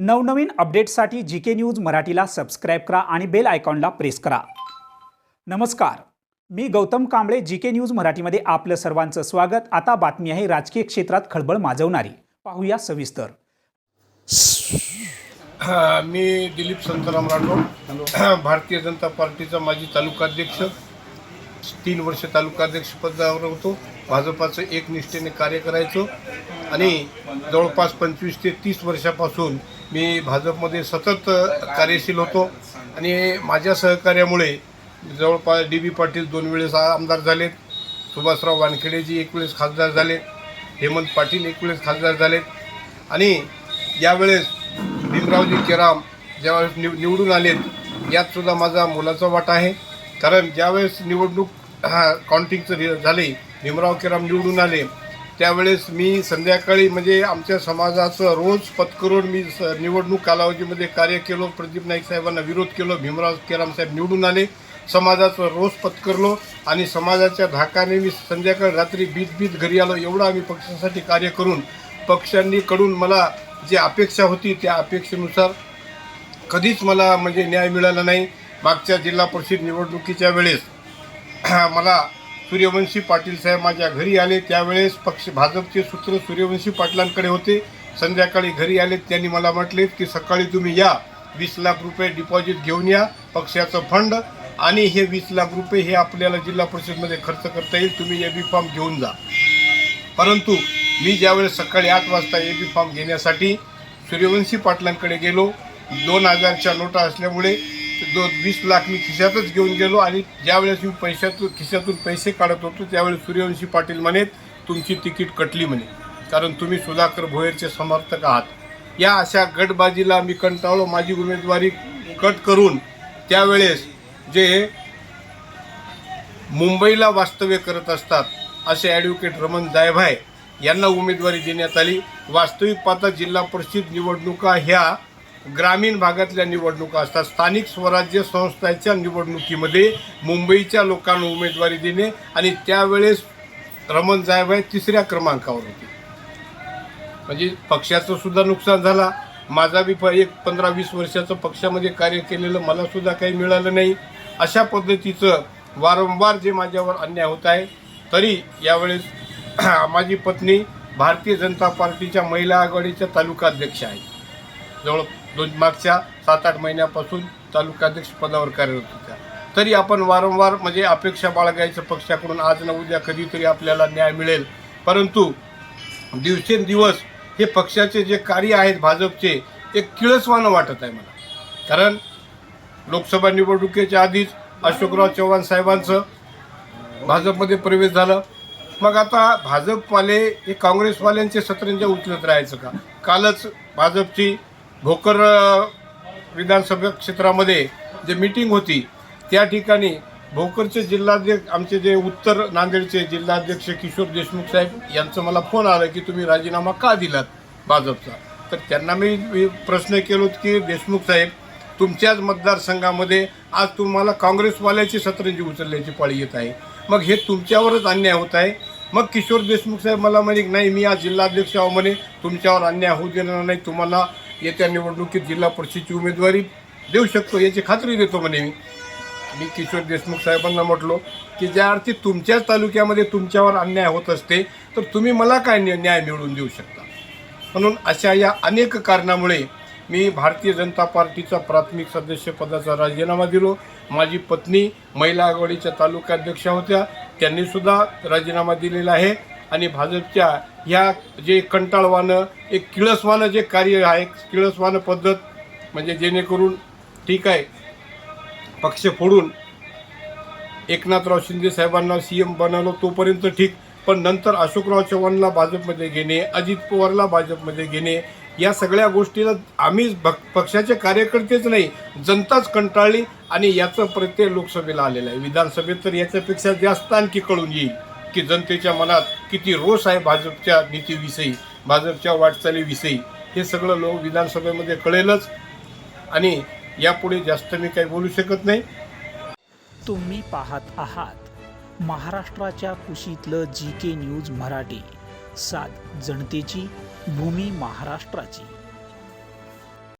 नवनवीन अपडेट्ससाठी जी K news मराठीला सबस्क्राईब करा आणि बेल आयकॉनला प्रेस करा. नमस्कार. मी Gautam Kamble G K news मराठीमध्ये आपलं सर्वांचं स्वागत. आता बातमी आहे राजकीय क्षेत्रात खळबळ माजवणारी. पाहूया सविस्तर. मी दिलीप संतराम राठोड. भारतीय जनता पार्टीचा माजी तालुकाध्यक्ष तीन वर्ष तालुकाध्यक्ष पदावर होतो. भाजपाचं एक निष्ठेने कार्य करायचो. आणि जवळपास पंचवीस ते तीस वर्षापासून मी भाजपमध्ये सतत कार्यशील होतो आणि माझ्या सहकार्यामुळे जवळपास डी बी पाटील दोन वेळेस आमदार झालेत सुभाषराव वानखेडेजी एक वेळेस खासदार झाले हेमंत पाटील एक वेळेस खासदार झालेत आणि यावेळेस भीमरावजी केराम ज्यावेळेस निव निवडून आलेत यात सुद्धा माझा मोलाचा वाटा आहे. कारण ज्यावेळेस निवडणूक हा, काउंटिंगचं झाले भीमराव केराम निवडून आले त्यावेळेस मी संध्याकाळी म्हणजे आमच्या समाजाचं रोज पत्करून मी स निवडणूक कालावधीमध्ये कार्य केलो. प्रदीप नाईक साहेबांना विरोध केलो. भीमराव केराम साहेब निवडून आले. समाजाचं रोज पत्करलो आणि समाजाच्या धाकाने मी संध्याकाळी रात्री बीत बीत घरी आलो. एवढं आम्ही पक्षासाठी कार्य करून पक्षांनी कडून मला जी अपेक्षा होती त्या अपेक्षेनुसार कधीच मला म्हणजे न्याय मिळाला नाही. मागच्या जिल्हा परिषद निवडणुकीच्या वेळेस मला सूर्यवंशी पाटील साहेब माझ्या घरी आले. त्यावेळेस पक्ष भाजपचे सूत्र सूर्यवंशी पाटलांकडे होते. संध्याकाळी घरी आले. त्यांनी मला म्हटले की सकाळी तुम्ही या. वीस लाख रुपये डिपॉझिट घेऊन या. पक्षाचं फंड आणि हे वीस लाख रुपये हे आपल्याला जिल्हा परिषदमध्ये खर्च करता येईल. तुम्ही ए बी फॉर्म घेऊन जा. परंतु मी ज्यावेळेस सकाळी आठ वाजता ए बी फॉर्म घेण्यासाठी सूर्यवंशी पाटलांकडे गेलो. दोन हजारच्या नोटा असल्यामुळे दो वीस लाख मी खिशातच घेऊन गेलो आणि ज्यावेळेस मी पैशातून खिशातून पैसे काढत होतो त्यावेळेस सूर्यवंशी पाटील म्हणेत तुमची तिकीट कटली म्हणे कारण तुम्ही सुधाकर भोयरचे समर्थक आहात. या अशा गटबाजीला मी कंटाळलो. माझी उमेदवारी कट करून त्यावेळेस जे मुंबईला वास्तव्य करत असतात असे ॲडव्होकेट रमण जायभाय यांना उमेदवारी देण्यात आली. वास्तविक पाहता जिल्हा परिषद निवडणुका ह्या ग्रामीण भागातल्या निवडणुका असतात. स्थानिक स्वराज्य संस्थांच्या निवडणुकीमध्ये मुंबईच्या लोकांना उमेदवारी देणे आणि त्यावेळेस रमण जायभाय तिसऱ्या क्रमांकावर होते. म्हणजे पक्षाचं सुद्धा नुकसान झाला. माझा बी प- एक पंधरा वीस वर्षाचं पक्षामध्ये कार्य केलेलं मला सुद्धा काही मिळालं नाही. अशा पद्धतीचं वारंवार जे माझ्यावर अन्याय होत आहे तरी यावेळेस माझी पत्नी भारतीय जनता पार्टीच्या महिला आघाडीच्या तालुकाध्यक्ष आहे जवळ दोन मागच्या सात आठ महिन्यापासून तालुकाध्यक्ष पदावर कार्यरत होत्या. तरी आपण वारंवार म्हणजे अपेक्षा बाळगायचं पक्षाकडून आज न उद्या कधीतरी आपल्याला न्याय मिळेल. परंतु दिवसेंदिवस हे पक्षाचे जे कार्य आहेत भाजपचे एक किळसवानं वाटत आहे मला. कारण लोकसभा निवडणुकीच्या आधीच अशोकराव चव्हाण साहेबांचं भाजपमध्ये प्रवेश झालं. मग आता भाजपवाले हे काँग्रेसवाल्यांचे सतरंजा उचलत राहायचं का? कालच भाजपची भोकर विधानसभा क्षेत्रामध्ये जे मीटिंग होती त्या ठिकाणी भोकरचे जिल्हाध्यक्ष आमचे जे उत्तर नांदेडचे जिल्हाध्यक्ष किशोर देशमुख साहेब यांचं मला फोन आला की तुम्ही राजीनामा का दिलात भाजपचा? तर त्यांना मी प्रश्न केलो की देशमुख साहेब तुमच्याच मतदारसंघामध्ये आज तुम्हाला काँग्रेसवाल्याची सतरंजी उचलण्याची पाळी येत आहे. मग हे तुमच्यावरच अन्याय होत आहे. मग किशोर देशमुख साहेब मला म्हणे नाही मी आज जिल्हाध्यक्ष आहो म्हणे. तुमच्यावर अन्याय होऊ देणार नाही. तुम्हाला येत्या निवडणुकीत जिल्हा परिषदची उमेदवारी देऊ शकतो याची खात्री देतो म्हणे मी. मी किशोर देशमुख साहेबांना म्हटलो की ज्या अर्थी तुमच्याच तालुक्यामध्ये तुमच्यावर अन्याय होत असते तर तुम्ही मला काय न्याय मिळवून देऊ शकता? म्हणून अशा या अनेक कारणामुळे मी भारतीय जनता पार्टीचा प्राथमिक सदस्यपदाचा राजीनामा दिलो. माझी पत्नी महिला आघाडीच्या तालुकाध्यक्षा होत्या त्यांनीसुद्धा राजीनामा दिलेला आहे. आणि भाजपच्या ह्या जे कंटाळवानं एक किळसवानं जे कार्य आहे किळसवानं पद्धत म्हणजे जेणेकरून ठीक आहे पक्ष फोडून एकनाथराव शिंदे साहेबांना सी एम बनवलं तोपर्यंत ठीक पण नंतर अशोकराव चव्हाणला भाजपमध्ये घेणे अजित पवारला भाजपमध्ये घेणे या सगळ्या गोष्टीला आम्ही भक- पक्षाचे कार्यकर्तेच नाही जनताच कंटाळली आणि याचं प्रत्यय लोकसभेला आलेलं आहे. विधानसभेत तर याच्यापेक्षा जास्त आणखी कळून येईल की जनतेच्या मनात किती रोष आहे भाजपच्या नीतीविषयी भाजपच्या वाटचालीविषयी हे सगळं लोक विधानसभेमध्ये कळेलच. आणि यापुढे जास्त मी काही बोलू शकत नाही. तुम्ही पाहत आहात महाराष्ट्राच्या कुशीतलं जी के न्यूज मराठी. सात जनतेची भूमी महाराष्ट्राची.